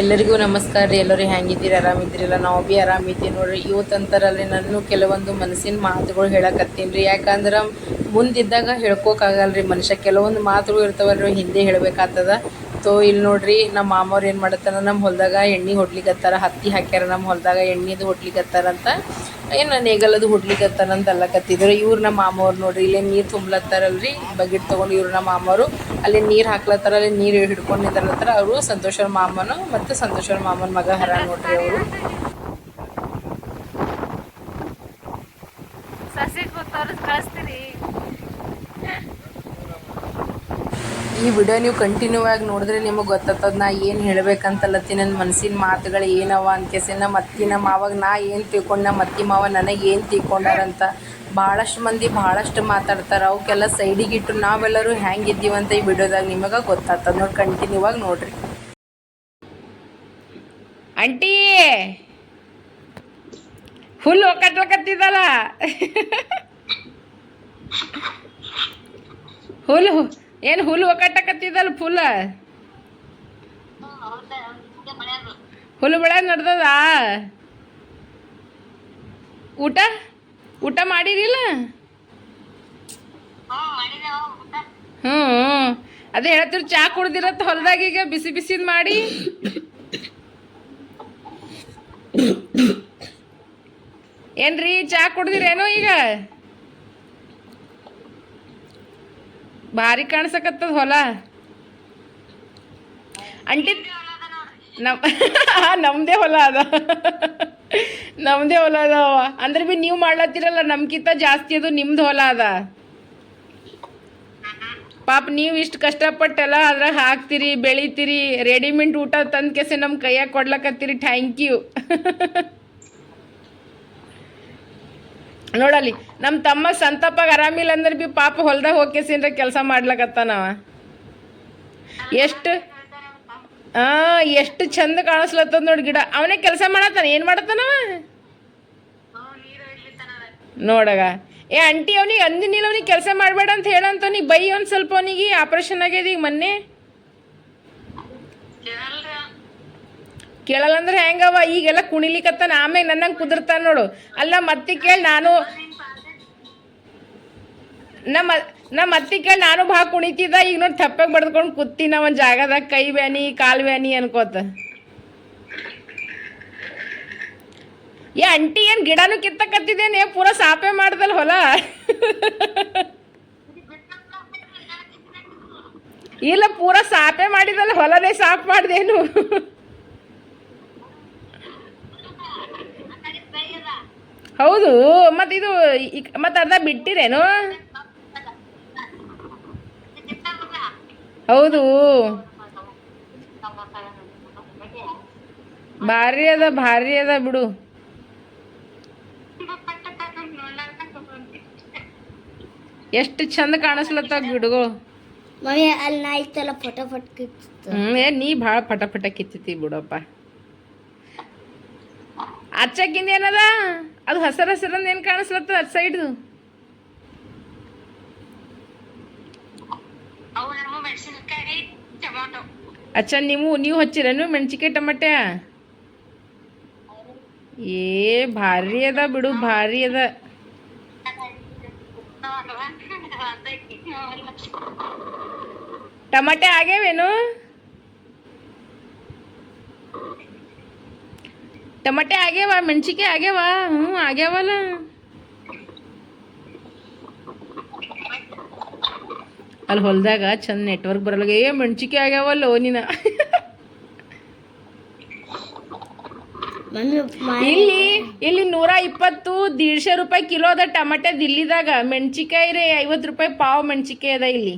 ಎಲ್ಲರಿಗೂ ನಮಸ್ಕಾರ ರೀ. ಎಲ್ಲರೂ ಹೆಂಗಿದ್ದೀರಿ? ಆರಾಮಿದ್ದೀರಲ್ಲ ನಾವು ಭೀ ಆರಾಮಿದ್ದೀವಿ ನೋಡ್ರಿ. ಇವತ್ತಂತಾರಲ್ಲಿ ನಾನು ಕೆಲವೊಂದು ಮನಸ್ಸಿನ ಮಾತುಗಳು ಹೇಳಕತ್ತೀನಿ ರೀ. ಯಾಕಂದ್ರೆ ಮುಂದಿದ್ದಾಗ ಹೇಳ್ಕೊಕ್ಕಾಗಲ್ಲ ರೀ ಮನುಷ್ಯ. ಕೆಲವೊಂದು ಮಾತುಗಳು ಇರ್ತಾವಲ್ರಿ ಹಿಂದೆ ಹೇಳಬೇಕಾಗ್ತದ. ಸೊ ಇಲ್ಲಿ ನೋಡ್ರಿ ನಮ್ಮ ಮಾಮವ್ರು ಏನು ಮಾಡತ್ತಾರ? ನಮ್ಮ ಹೊಲದಾಗ ಎಣ್ಣೆ ಹೊಡ್ಲಿಕ್ಕತ್ತಾರ ಹತ್ತಿ ಹಾಕ್ಯಾರ ನಮ್ಮ ಹೊಲದಾಗ, ಎಣ್ಣೆದು ಹೊಡ್ಲಿಕತ್ತಾರಂತ ಏನು ನೇಗಲದು ಹೇಗಲ್ಲದು ಅಂತ ಅಲ್ಲಕತ್ತಿದ್ರು ಇವ್ರು ನಮ್ಮ ಮಾಮವ್ರು ನೋಡ್ರಿ, ಇಲ್ಲೇ ನೀರು ತುಂಬ್ಲತ್ತಾರಲ್ರಿ? ಬಕೆಟ್ ತೊಗೊಂಡು ಇವ್ರು ನಮ್ಮ ಮಾಮವರು. ಅಲ್ಲಿ ನೀರು ಹಾಕ್ಲತ್ತಾರ, ಅಲ್ಲಿ ನೀರು ಹಿಡ್ಕೊಂಡು ನಿಂದಿರ್ಲತ್ತಾರ ಅವರು ಸಂತೋಷರ ಮಾಮನು ಮತ್ತು ಸಂತೋಷರ ಮಾಮನ ಮಗ ಹರ ನೋಡ್ರಿ ಅವರು. ಸಸಿ ಕಳಿಸ್ತೀರಿ. ಈ ವಿಡಿಯೋ ನೀವು ಕಂಟಿನ್ಯೂ ಆಗಿ ನೋಡಿದ್ರೆ ನಿಮಗೆ ಗೊತ್ತಾತದ ನಾ ಏನು ಹೇಳ್ಬೇಕಂತಲ್ಲತ್ತಿ ನನ್ನ ಮನಸ್ಸಿನ ಮಾತುಗಳು ಏನವ ಅನ್ಕೇಸಿ ನಮ್ಮ ಅತ್ತಿನ ಮಾವಾಗ ನಾ ಏನು ತಿಳ್ಕೊಂಡು ನಮ್ಮ ಅತ್ತಿ ಮಾವ ನನಗೆ ಏನು ತಿಳ್ಕೊಂಡಾರಂತ ಭಾಳಷ್ಟು ಮಂದಿ ಭಾಳಷ್ಟು ಮಾತಾಡ್ತಾರೆ ಅವಕ್ಕೆಲ್ಲ ಸೈಡಿಗಿಟ್ಟು ನಾವೆಲ್ಲರೂ ಹೆಂಗಿದ್ದೀವಂತ ಈ ವಿಡಿಯೋದಾಗ ನಿಮಗೆ ಗೊತ್ತಾಗ್ತದ. ನೋಡಿ ಕಂಟಿನ್ಯೂ ಆಗಿ ನೋಡ್ರಿ. ಆಂಟಿ! ಫುಲ್ ಒಕ್ಕಟ್ಲಕತ್ತಿದ್ದಲ್ಲ ಹುಲ್ ಏನು ಹುಲ್ಲು ಒಕ್ಕಟ್ಟಕತ್ತಿದ್ದಲ್ಲ ಫುಲ್ ಹುಲ್ಲು ಬೆಳೆ ನಡ್ದದ? ಊಟ? ಊಟ ಮಾಡಿರಿಲ್ಲ? ಹ್ಞೂ ಅದೇ ಹೇಳ್ತಿರು ಚಾ ಕುಡ್ದಿರತ್ತ ಹೊಲ್ದಾಗ ಈಗ ಬಿಸಿ ಬಿಸಿದ್ ಮಾಡಿ. ಏನ್ರಿ ಚಾ ಕುಡ್ದಿರೇನು ಈಗ? ಭಾರಿ ಕಾಣಿಸಕತ್ತದ ಹೊಲ. ಅಂಟಿ ನಮ್ ನಮ್ಮದೇ ಹೊಲ ಅದ. ನಮ್ದೇ ಹೊಲ ಅದಾವ. ಅಂದ್ರೆ ಬಿ ನೀವು ಮಾಡ್ಲತ್ತಿರಲ್ಲ, ನಮ್ಕಿಂತ ಜಾಸ್ತಿ ಅದು ನಿಮ್ದು ಹೊಲ ಅದ. ಪಾಪ ನೀವು ಇಷ್ಟು ಕಷ್ಟಪಟ್ಟೆಲ್ಲ ಅದ್ರ ಹಾಕ್ತೀರಿ, ಬೆಳಿತೀರಿ ರೆಡಿಮೇಡ್ ಊಟ ತಂದ ಕೆಸೆ ನಮ್ಮ ಕೈಯಾಗ ಕೊಡ್ಲಕತ್ತೀರಿ. ಥ್ಯಾಂಕ್ ಯು ನೋಡಲ್ಲಿ ನಮ್ಮ ತಮ್ಮ ಸಂತಪ್ಪಾಗ ಆರಾಮಿಲ್ಲ ಅಂದ್ರೆ ಬಿ ಪಾಪ ಹೊಲ್ದಾಗ ಹೋಗ್ಕೇಸಿಂದ್ರ ಕೆಲಸ ಮಾಡ್ಲಕತ್ತಾನವ ಎಷ್ಟು? ಆ, ಎಷ್ಟು ಚಂದ ಕಾಣಿಸ್ಲತ್ತದ ನೋಡಿ ಗಿಡ. ಅವನೇ ಕೆಲಸ ಮಾಡತ್ತಾನ? ಏನು ಮಾಡತ್ತಾನವ ನೋಡಗ. ಏ, ಆಂಟಿ ಅವನಿಗೆ ಅಂದಿನಿಲ್ಲ ಅವನಿಗೆ ಕೆಲಸ ಮಾಡಬೇಡ ಅಂತ ಹೇಳಂತ ನೀ ಬೈ ಒಂದು ಸ್ವಲ್ಪ ಅವನಿಗೆ. ಆಪ್ರೇಷನ್ ಆಗ್ಯದ ಈಗ ಮೊನ್ನೆ? ಕೇಳಲ್ಲ ಅಂದ್ರೆ ಹೆಂಗವ ಈಗೆಲ್ಲ ಕುಣಿಲಿಕತ್ತಾನ, ಆಮೇಲೆ ನನ್ನಂಗೆ ಕುದುರ್ತಾನ ನೋಡು. ಅಲ್ಲ, ಮತ್ತೆ ಕೇಳಿ ನಾನು ನಮ್ಮ ನಮ್ಮ ಅತ್ತಿ ಕೇಳಿ ನಾನು ಭಾಳ ಕುಣಿತಿದ್ದ, ಈಗ ನೋಡಿ ತಪ್ಪಾಗಿ ಬಡ್ದ್ಕೊಂಡು ಕೂತಿನ ಒಂದು ಜಾಗದಾಗ, ಕೈ ಬ್ಯಾನಿ ಕಾಲು ಬ್ಯಾನಿ ಅನ್ಕೋತ. ಏ, ಅಂಟಿ ಏನು ಗಿಡನೂ ಕಿತ್ತಕತ್ತಿದ್ದೇನೆ ಪೂರ ಸಾಪೆ ಮಾಡ್ದಲ್ಲ ಹೊಲ. ಇಲ್ಲ, ಪೂರ ಸಾಪೆ ಮಾಡಿದಲ್ಲ ಹೊಲನೇ ಸಾಫ್ ಮಾಡ್ದೇನು. ಹೌದು ಮತ್ತೆ ಇದು ಮತ್ತೆ ಅರ್ಧ ಬಿಟ್ಟಿರೇನು? ಹೌದು. ಭಾರಿ ಅದ ಭಾರಿ ಅದ ಬಿಡು. ಎಷ್ಟು ಚಂದ ಕಾಣಿಸ್ಲತ್ತ ಗಿಡಗಳು. ಅಲ್ಲಿ ನಾ ಇತ್ತಲ್ಲ ಫೋಟೋ ಫಟ್ ಏ ನೀ ಭಾಳ ಫಟ ಫಟ ಕಿತ್ತತಿ ಬಿಡಪ್ಪ. ಅಚ್ಚಕ್ಕಿಂದ ಏನದ? ಅದು ಹಸರ ಹಸರಂದ ಏನು ಕಾಣಿಸ್ಲತ್ತದ ಅದ್ ಸೈಡ್ದು ಅಚ್ಚ ನೀವು ನೀವು ಹಚ್ಚಿರೇನು ಮೆಣಸಿಕಾಯಿ ಟಮಟೆ? ಏ ಭಾರಿ ಅದ ಬಿಡು ಭಾರಿ ಅದ. ಟಮಟೆ ಆಗ್ಯಾವೇನು? ಟಮಟೆ ಆಗ್ಯಾವ ಮೆಣಸಿಕೆ ಆಗ್ಯಾವ ಹ್ಞೂ ಆಗ್ಯಾವಲ್ಲ. ಅಲ್ಲಿ ಹೊಲ್ದಾಗ ಚಂದ ನೆಟ್ವರ್ಕ್ ಬರಲ್ಲ ಏ ಮೆಣಸಿಕೆ ಆಗ್ಯಾವಲ್ಲೋ ನೀನ. ಇಲ್ಲಿ ಇಲ್ಲಿ ನೂರ ಇಪ್ಪತ್ತು ದೀಡ್ಶೆ ರೂಪಾಯಿ ಕಿಲೋ ಅದ ಟಮಟೆ ದಿಲ್ಲಿದಾಗ. ಮೆಣಸಿಕಾಯಿ ರೀ ಐವತ್ತು ರೂಪಾಯಿ ಪಾವ್ ಮೆಣಸಿಕಾಯಿ ಅದ ಇಲ್ಲಿ.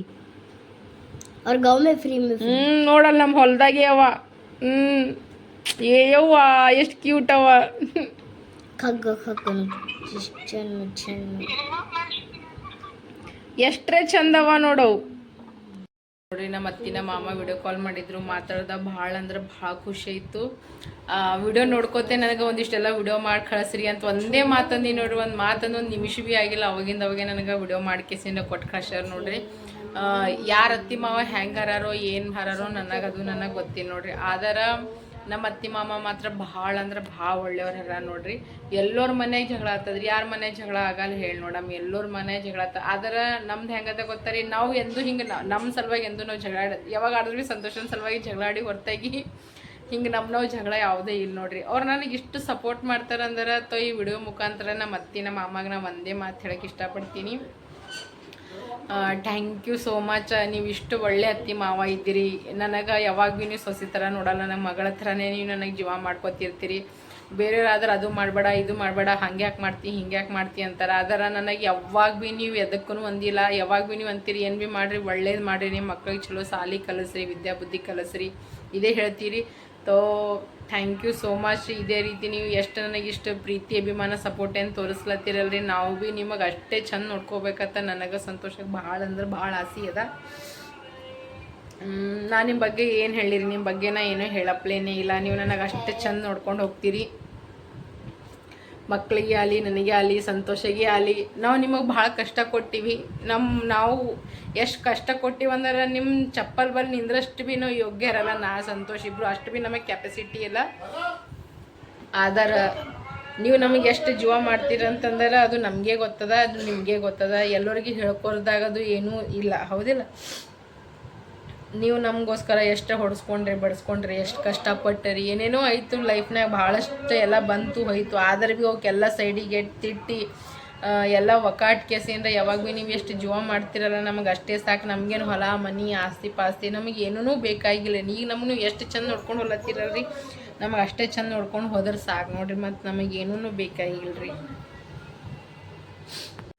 ಅವ್ರ ಗೌಮೆ ಫ್ರೀ ಹ್ಞೂ ನೋಡಲ್ಲ ನಮ್ಮ ಹೊಲ್ದಾಗೆ ಅವ. ಹ್ಞೂ ಏಯವ್ವ ಎಷ್ಟು ಕ್ಯೂಟ್ ಅವ. ಕಗ್ಗ ಕಗ್ಗನು ಎಷ್ಟೇ ಚಂದವ ನೋಡವು ನೋಡ್ರಿ ನಮ್ಮ ಅತ್ತಿನ ಮಾಮ ವಿಡಿಯೋ ಕಾಲ್ ಮಾಡಿದ್ರು ಮಾತಾಡ್ದ ಭಾಳ ಅಂದ್ರೆ ಭಾಳ ಖುಷಿ ಆ ವಿಡಿಯೋ ನೋಡ್ಕೋತೆ ನನಗೆ ಒಂದಿಷ್ಟೆಲ್ಲ ವಿಡಿಯೋ ಮಾಡಿ ಕಳಿಸ್ರಿ ಅಂತ ಒಂದೇ ಮಾತಂದಿ ನೋಡ್ರಿ ಒಂದು ಮಾತಂದು ಒಂದು ನಿಮಿಷ ಭೀ ಆಗಿಲ್ಲ. ಅವಾಗಿಂದ ಅವಾಗೆ ನನಗೆ ವಿಡಿಯೋ ಮಾಡ್ಕೇಸಿನ ಕೊಟ್ಟು ಕಳ್ಸ್ಯಾರ ನೋಡ್ರಿ. ಯಾರ ಅತ್ತಿ ಮಾವ ಹೆಂಗೆ ಹರಾರೋ ಏನು ಹರಾರೋ ನನಗೆ ಅದು ನನಗೆ ಗೊತ್ತಿಲ್ಲ ನೋಡ್ರಿ. ಆದರ ನಮ್ಮ ಅತ್ತಿ ಮಾಮ ಮಾತ್ರ ಭಾಳ ಅಂದ್ರೆ ಭಾಳ ಒಳ್ಳೆಯವ್ರು ಹರ ನೋಡ್ರಿ. ಎಲ್ಲರ ಮನೆಗೆ ಜಗಳ ಆಗ್ತದ್ರಿ ಯಾರ ಮನೆ ಜಗಳ ಆಗಲ್ಲ ಹೇಳಿ ನೋಡಮ್. ಎಲ್ಲರ ಮನೆ ಜಗಳ ಆತ. ಆದ್ರೆ ನಮ್ದು ಹೆಂಗದ ಗೊತ್ತಾರಿ, ನಾವು ಎಂದು ಹಿಂಗೆ ನಮ್ಮ ಸಲುವಾಗಿ ಎಂದು ನಾವು ಜಗಳ ಯಾವಾಗ ಆಡಿದ್ವಿ ಸಂತೋಷನ ಸಲುವಾಗಿ ಜಗಳಾಡಿ ಹೊರತಾಗಿ ಹಿಂಗೆ ನಮ್ಮ ನಾವು ಜಗಳ ಯಾವುದೇ ಇಲ್ಲ ನೋಡ್ರಿ. ಅವ್ರು ನನಗೆ ಇಷ್ಟು ಸಪೋರ್ಟ್ ಮಾಡ್ತಾರೆ ಅಂದ್ರೆ ತೊ ಈ ವಿಡಿಯೋ ಮುಖಾಂತರ ನಮ್ಮ ಅತ್ತಿ ನಮ್ಮ ಮಾಮಾಗ ನಾ ಒಂದೇ ಮಾತು ಹೇಳಕ್ಕೆ ಇಷ್ಟಪಡ್ತೀನಿ. ಥ್ಯಾಂಕ್ ಯು ಸೋ ಮಚ್ ನೀವು ಇಷ್ಟು ಒಳ್ಳೆ ಅತ್ತಿ ಮಾವ ಇದ್ದೀರಿ. ನನಗೆ ಯಾವಾಗ ಭೀ ನೀವು ಸೊಸೆ ಥರ ನೋಡಲ್ಲ. ನನ್ನ ಮಗಳ ಥರನೇ ನೀವು ನನಗೆ ಜೀವ ಮಾಡ್ಕೊತಿರ್ತೀರಿ. ಬೇರೆಯವ್ರಾದ್ರೆ ಅದು ಮಾಡಬೇಡ, ಇದು ಮಾಡಬೇಡ, ಹಂಗೆ ಯಾಕೆ ಮಾಡ್ತಿ, ಹಿಂಗೆ ಯಾಕೆ ಮಾಡ್ತಿ ಅಂತಾರೆ. ಆದ್ರೆ ನನಗೆ ಯಾವಾಗ ಭೀ ನೀವು ಎದಕ್ಕೂ ಒಂದಿಲ್ಲ ಯಾವಾಗ ಭೀ ನೀವು ಅಂತೀರಿ, ಏನು ಭೀ ಮಾಡಿರಿ, ಒಳ್ಳೇದು ಮಾಡಿರಿ. ನಿಮ್ಮ ಮಕ್ಳಿಗೆ ಚಲೋ ಸಾಲಿ ಕಲಿಸ್ರಿ, ವಿದ್ಯಾ ಬುದ್ಧಿ ಕಲಿಸ್ರಿ. ಇದೇ ಹೇಳ್ತೀರಿ. ತೋ ಥ್ಯಾಂಕ್ ಯು ಸೋ ಮಚ್ ಇದೇ ರೀತಿ ನೀವು ಎಷ್ಟು ನನಗೆ ಇಷ್ಟು ಪ್ರೀತಿ, ಅಭಿಮಾನ ಸಪೋರ್ಟ್ ಏನು ತೋರಿಸ್ಲತ್ತೀರಲ್ರಿ? ನಾವು ಭೀ ನಿಮಗೆ ಅಷ್ಟೇ ಚಂದ ನೋಡ್ಕೋಬೇಕಂತ ನನಗೆ ಸಂತೋಷಕ್ಕೆ ಭಾಳ ಅಂದ್ರೆ ಭಾಳ ಆಸೆ ಅದ. ನಾನು ನಿಮ್ಮ ಬಗ್ಗೆ ಏನು ಹೇಳಿರಿ? ನಿಮ್ಮ ಬಗ್ಗೆ ನಾ ಏನೂ ಹೇಳಪ್ಲೇನೇ ಇಲ್ಲ. ನೀವು ನನಗೆ ಅಷ್ಟೇ ಚಂದ ನೋಡ್ಕೊಂಡು ಹೋಗ್ತೀರಿ. ಮಕ್ಕಳಿಗೆ ಆಗಲಿ, ನನಗೆ ಆಗಲಿ, ಸಂತೋಷಗೆ ಆಗಲಿ, ನಾವು ನಿಮಗೆ ಭಾಳ ಕಷ್ಟ ಕೊಟ್ಟಿವಿ. ನಮ್ಮ ನಾವು ಎಷ್ಟು ಕಷ್ಟ ಕೊಟ್ಟಿವಿ ಅಂದ್ರೆ ನಿಮ್ಮ ಚಪ್ಪಲ್ ಬಲ್ಲಿ ನಿಂದ್ರಷ್ಟು ಭೀ ನಾವು ಯೋಗ್ಯ ಇರಲ್ಲ. ನಾ ಸಂತೋಷ ಇಬ್ರು, ಅಷ್ಟು ಭೀ ನಮಗೆ ಕೆಪಾಸಿಟಿ ಇಲ್ಲ. ಆದರ ನೀವು ನಮಗೆ ಎಷ್ಟು ಜೀವ ಮಾಡ್ತೀರ ಅಂತಂದ್ರೆ ಅದು ನಮಗೆ ಗೊತ್ತದ, ಅದು ನಿಮಗೆ ಗೊತ್ತದ. ಎಲ್ಲರಿಗೂ ಹೇಳ್ಕೊಳ್ದಾಗ ಅದು ಏನೂ ಇಲ್ಲ. ಹೌದಿಲ್ಲ? ನೀವು ನಮಗೋಸ್ಕರ ಎಷ್ಟು ಹೊಡೆಸ್ಕೊಂಡ್ರಿ, ಬಡಿಸ್ಕೊಂಡ್ರಿ, ಎಷ್ಟು ಕಷ್ಟಪಟ್ಟರಿ, ಏನೇನೋ ಆಯಿತು ಲೈಫ್ನಾಗ ಭಾಳಷ್ಟು ಎಲ್ಲ ಬಂತು ಹೋಯಿತು. ಆದ್ರೆ ಭೀ ಅವಕ್ಕೆಲ್ಲ ಸೈಡಿಗೆ ತಿಟ್ಟಿ ಎಲ್ಲ ಒಕಾಟ್ ಕೇಸಿಂದ ಯಾವಾಗ ಭೀ ನೀವು ಎಷ್ಟು ಜೀವ ಮಾಡ್ತಿರಲ್ಲ, ನಮಗೆ ಅಷ್ಟೇ ಸಾಕು. ನಮಗೇನು ಹೊಲ, ಮನಿ, ಆಸ್ತಿ ಪಾಸ್ತಿ ನಮಗೆ ಏನೂ ಬೇಕಾಗಿಲ್ಲ. ಈಗ ನಮಗೂ ಎಷ್ಟು ಚಂದ ನೋಡ್ಕೊಂಡು ಹೊಲತ್ತಿರಲ್ರಿ, ನಮಗೆ ಅಷ್ಟೇ ಚಂದ ನೋಡ್ಕೊಂಡು ಹೋದ್ರೆ ಸಾಕು ನೋಡ್ರಿ ಮತ್ತು ನಮಗೆ ಬೇಕಾಗಿಲ್ಲ ರೀ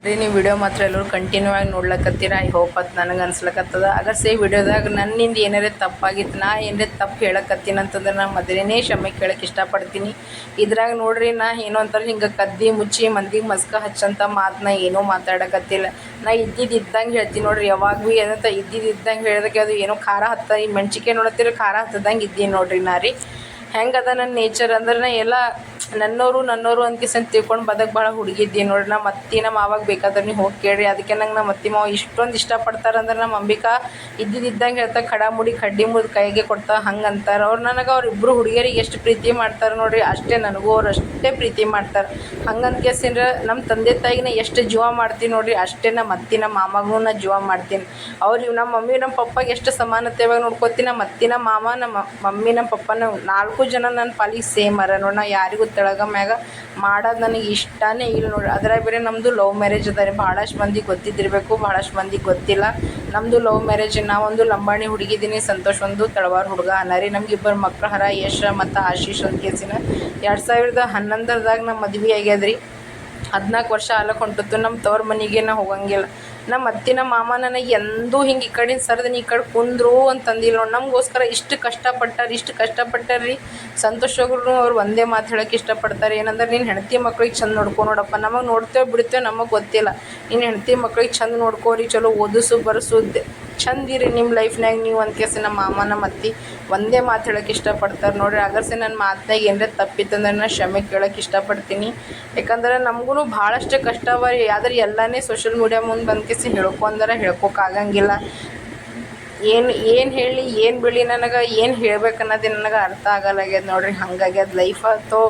ರೀ ನೀವು ವಿಡಿಯೋ ಮಾತ್ರ ಎಲ್ಲರೂ ಕಂಟಿನ್ಯೂ ಆಗಿ ನೋಡ್ಲಕತ್ತೀರ? ಐ ಹೋಪ್ ಅದು ನನಗೆ ಅನ್ಸ್ಲಕತ್ತದ. ಅಗರ್ ಸೇ ವಿಡಿಯೋದಾಗ ನನ್ನಿಂದ ಏನಾರೇ ತಪ್ಪಾಗಿತ್ತು, ನಾ ಏನಾರೇ ತಪ್ಪು ಹೇಳಕತ್ತೀನಿ ಅಂತಂದ್ರೆ ನಾ ಮೊದಲನೇ ಕ್ಷಮೆ ಕೇಳಕ್ಕೆ ಇಷ್ಟಪಡ್ತೀನಿ. ಇದ್ರಾಗ ನೋಡ್ರಿ, ನಾ ಏನೋ ಅಂತಾರೆ ಹಿಂಗೆ ಕದ್ದಿ ಮುಚ್ಚಿ ಮಂದಿಗೆ ಮಸ್ಕ ಹಚ್ಚಂತ ಮಾತನ್ನ ಏನೂ ಮಾತಾಡಕತ್ತಿಲ್ಲ. ನಾ ಇದ್ದಿದ್ದು ಇದ್ದಂಗೆ ಹೇಳ್ತೀನಿ ನೋಡ್ರಿ, ಯಾವಾಗ ಭೀ ಏನಂತ ಇದ್ದಂಗೆ ಹೇಳಿದಕ್ಕೆ ಅದು ಏನೋ ಖಾರ ಹತ್ತ, ಈ ಮೆಣಸಿಕೆ ನೋಡತ್ತಿರ ಖಾರ ಹತ್ತದಂಗೆ ಇದ್ದೀನಿ ನೋಡ್ರಿ ನಾ ರೀ. ಹೆಂಗದ ನನ್ನ ನೇಚರ್ ಅಂದ್ರೆ ನಾ ಎಲ್ಲ ನನ್ನವರು ನನ್ನವರು ಅಂತ ತಿಳ್ಕೊಂಡು ಬದಕ್ ಭಾಳ ಹುಡುಗಿದ್ದೀನಿ ನೋಡ್ರಿ. ನಮ್ಮ ಅತ್ತಿ ನಮ್ಮ ಮಾವಾಗ ಬೇಕಾದ್ರೆ ನೀವು ಹೋಗಿ ಕೇಳ್ರಿ. ಅದಕ್ಕೆ ನಂಗೆ ನಮ್ಮ ಅತ್ತಿ ಮಾವ ಇಷ್ಟೊಂದು ಇಷ್ಟಪಡ್ತಾರೆ ಅಂದ್ರೆ ನಮ್ಮ ಅಂಬಿಕಾ ಇದ್ದಿದ್ದಂಗೆ ಹೇಳ್ತಾ ಖಡ ಮುಡಿ ಕಡ್ಡಿ ಮುರಿದು ಕೈಗೆ ಕೊಡ್ತಾ ಹಂಗೆ ಅಂತಾರೆ. ಅವ್ರು ನನಗೆ ಅವ್ರು ಇಬ್ಬರು ಹುಡುಗಿಯರಿಗೆ ಎಷ್ಟು ಪ್ರೀತಿ ಮಾಡ್ತಾರೆ ನೋಡ್ರಿ. ಅಷ್ಟೇ ನನಗೂ ಅವ್ರು ಅಷ್ಟೇ ಪ್ರೀತಿ ಮಾಡ್ತಾರೆ. ಹಂಗಂತ ಕೇಸಿಂದ್ರೆ ನಮ್ಮ ತಂದೆ ತಾಯಿನ ಎಷ್ಟು ಜೀವ ಮಾಡ್ತೀನಿ ನೋಡ್ರಿ. ಅಷ್ಟೇ ನಮ್ಮ ಅತ್ತಿ ನಮ್ಮ ಮಾಮಗೂ ನಾ ಜೀವ ಮಾಡ್ತೀನಿ. ಅವ್ರು ನಮ್ಮ ಮಮ್ಮಿ ನಮ್ಮ ಪಪ್ಪಾಗೆ ಎಷ್ಟು ಸಮಾನತೆವಾಗಿ ನೋಡ್ಕೋತೀನಿ. ನಮ್ಮ ಅತ್ತಿ ನಮ್ಮ ಮಾಮ ನಮ್ಮ ಮಮ್ಮಿ ನಮ್ಮ ಪಪ್ಪನ ನಾಲ್ಕು ಜನ ನನ್ನ ಪಾಲಿಗೆ ಸೇಮ್ ಅರ ನೋಡಿ. ನಾ ಯಾರಿಗೂ ತೆಳಗ ಮ್ಯಾಗ ಮಾಡೋದು ನನಗೆ ಇಷ್ಟನೇ ಇಲ್ಲ ನೋಡ್ರಿ. ಅದ್ರಾಗ ಬೇರೆ ನಮ್ಮದು ಲವ್ ಮ್ಯಾರೇಜ್ ಅದ ರೀ. ಭಾಳಷ್ಟು ಮಂದಿ ಗೊತ್ತಿದ್ದಿರಬೇಕು, ಭಾಳಷ್ಟು ಮಂದಿ ಗೊತ್ತಿಲ್ಲ. ನಮ್ಮದು ಲವ್ ಮ್ಯಾರೇಜ್ ನಾವೊಂದು ಲಂಬಾಣಿ ಹುಡುಗಿದ್ದೀನಿ ಸಂತೋಷ್ ಒಂದು ತಳವಾರ ಹುಡುಗ ಅನ್ನ ರೀ. ನಮ್ಗೆ ಇಬ್ಬರು ಮಕ್ಳ ಹರ, ಯಶ ಮತ್ತು ಆಶೀಶ್ ಅಂತ ಕೇಸಿನ. ಎರಡು ಸಾವಿರದ ಹನ್ನೊಂದರದಾಗ ನಮ್ಮ ಮದ್ವೆ ಆಗ್ಯದ್ರಿ ಹದಿನಾಲ್ಕು ವರ್ಷ ಆಲಕ್ಕೆ ಹೊಂಟತ್ತು. ನಮ್ಮ ತವ್ರ ಮನೆಗೆ ನಾ ಹೋಗಂಗಿಲ್ಲ. ನಮ್ಮ ಅತ್ತಿನ ಮಾಮ ನನಗೆ ಎಂದೂ ಹಿಂಗೆ ಈ ಕಡೆ ಸರ್ದು, ನೀ ಈ ಕಡೆ ಕುಂದ್ರು ಅಂತಂದಿಲ್ಲ ನೋಡಿ. ನಮಗೋಸ್ಕರ ಇಷ್ಟು ಕಷ್ಟಪಟ್ಟಾರೆ, ಇಷ್ಟು ಕಷ್ಟಪಟ್ಟಾರ್ರಿ. ಸಂತೋಷಗಳು ಅವ್ರು ಒಂದೇ ಮಾತು ಹೇಳೋಕೆ ಇಷ್ಟಪಡ್ತಾರೆ. ಏನಂದ್ರೆ ನೀನು ಹೆಂಡತಿ ಮಕ್ಳಿಗೆ ಚಂದ ನೋಡ್ಕೊ ನೋಡಪ್ಪ. ನಮಗೆ ನೋಡ್ತೇವೆ ಬಿಡ್ತೇವೆ ನಮಗೆ ಗೊತ್ತಿಲ್ಲ. ನೀನು ಹೆಂಡತಿ ಮಕ್ಳಿಗೆ ಚಂದ ನೋಡ್ಕೋರಿ, ಚಲೋ ಓದಿಸು, ಬರೆಸು ಚಂದ ಇರಿ ನಿಮ್ಮ ಲೈಫ್ನಾಗ ನೀವು ಅಂತ ಕೇಸಿ ನಮ್ಮ ಮಾಮ ನಮ್ಮ ಅತ್ತಿ ಒಂದೇ ಮಾತು ಹೇಳೋಕೆ ಇಷ್ಟಪಡ್ತಾರೆ ನೋಡ್ರಿ. ಅಗರ್ಸೆ ನನ್ನ ಮಾತಿನಾಗ ಏನರೇ ತಪ್ಪಿತ್ತಂದ್ರೆ ನಾನು ಕ್ಷಮೆ ಕೇಳೋಕೆ ಇಷ್ಟಪಡ್ತೀನಿ. ಯಾಕಂದ್ರೆ ನಮಗೂ ಭಾಳಷ್ಟು ಕಷ್ಟ ಅವ ರೀ. ಆದ್ರೆ ಎಲ್ಲನೇ ಸೋಷಿಯಲ್ ಮೀಡಿಯಾ ಮುಂದೆ ಬಂದು ಕೇಸಿ ಹೇಳ್ಕೊಂಡ್ರೆ ಹೇಳ್ಕೊಕ್ಕಾಗಂಗಿಲ್ಲ ಏನು ಏನು ಹೇಳಿ, ಏನು ಬಿಳಿ ನನಗೆ, ಏನು ಹೇಳ್ಬೇಕು ಅನ್ನೋದು ನನಗೆ ಅರ್ಥ ಆಗಲ್ಲಾಗ್ಯದ ನೋಡ್ರಿ. ಹಂಗಾಗ್ಯದ ಲೈಫ್ ಅಥವಾ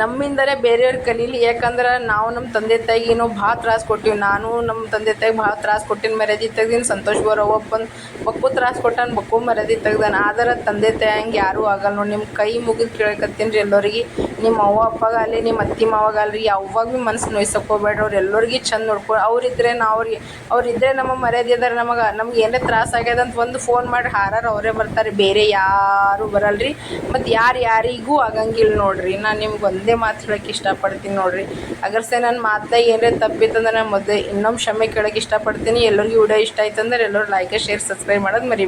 ನಮ್ಮಿಂದಲೇ ಬೇರೆಯವ್ರು ಕಲೀಲಿ. ಯಾಕಂದ್ರೆ ನಾವು ನಮ್ಮ ತಂದೆ ತಾಯಿಗೆ ಏನೋ ಭಾಳ ತ್ರಾಸ ಕೊಟ್ಟಿವಿ. ನಾನು ನಮ್ಮ ತಂದೆ ತಾಯಿಗೆ ಭಾಳ ತ್ರಾಸ ಕೊಟ್ಟಿನ, ಮರ್ಯಾದೆ ತೆಗ್ದಿನ, ಸಂತೋಷ್ ಬರೋ ಒಪ್ಪಂದು ಬಕ್ಕು ತ್ರಾಸ ಕೊಟ್ಟಾನ, ಬಕ್ಕು ಮರ್ಯಾದೆ ತೆಗ್ದಾನ. ಆದ್ರೆ ತಂದೆ ತಾಯಿ ಹಂಗೆ ಯಾರೂ ಆಗಲ್ಲ ನೋಡಿ. ನಿಮ್ಮ ಕೈ ಮುಗಿದು ಕೇಳಕತ್ತೀನಿ ರೀ ಎಲ್ಲರಿಗೆ. ನಿಮ್ಮ ಅವ್ವ ಅಪ್ಪಗಾಗಲಿ ನಿಮ್ಮ ಅತ್ತಿ ಮಾವಾಗಲ್ರಿ ಯಾವಾಗ ಭೀ ಮನ್ಸು ನೋಯ್ಸಕ್ಕೆ ಹೋಗ್ಬೇಡ್ರಿ ಅವ್ರು ಎಲ್ಲರಿಗೆ ಚಂದ ನೋಡ್ಕೊ. ಅವ್ರಿದ್ರೆ ನಾವು ಅವ್ರಿಗೆ ಅವ್ರಿದ್ರೆ ನಮ್ಮ ಮರ್ಯಾದೆ ಅದಾರ ನಮಗೆ. ನಮ್ಗೆ ಏನೇ ತ್ರಾಸ ಆಗ್ಯದ ಅಂತ ಒಂದು ಫೋನ್ ಮಾಡಿ ಹಾರಾರ ಅವರೇ ಬರ್ತಾರೆ. ಬೇರೆ ಯಾರೂ ಬರಲ್ರಿ. ಮತ್ತು ಯಾರು ಯಾರಿಗೂ ಆಗಂಗಿಲ್ಲ ನೋಡ್ರಿ. ನಾನು ನಿಮ್ಗೆ ಒಂದೇ ಮಾತು ಹೇಳಕ್ಕೆ ಇಷ್ಟಪಡ್ತೀನಿ ನೋಡಿರಿ. ಅಗರ್ಸೆ ನನ್ನ ಮಾತಾಗ ಏನೇ ತಪ್ಪಿತ್ತಂದ್ರೆ ನಾನು ಮೊದಲೇ ಇನ್ನೊಮ್ಮೆ ಕ್ಷಮೆ ಕೇಳಕ್ಕೆ ಇಷ್ಟಪಡ್ತೀನಿ. ಎಲ್ಲರಿಗೂ ವಿಡಿಯೋ ಇಷ್ಟ ಆಯ್ತಂದ್ರೆ ಎಲ್ಲರೂ ಲೈಕ್ ಶೇರ್ ಸಬ್ಸ್ಕ್ರೈಬ್ ಮಾಡೋದು ಮರಿ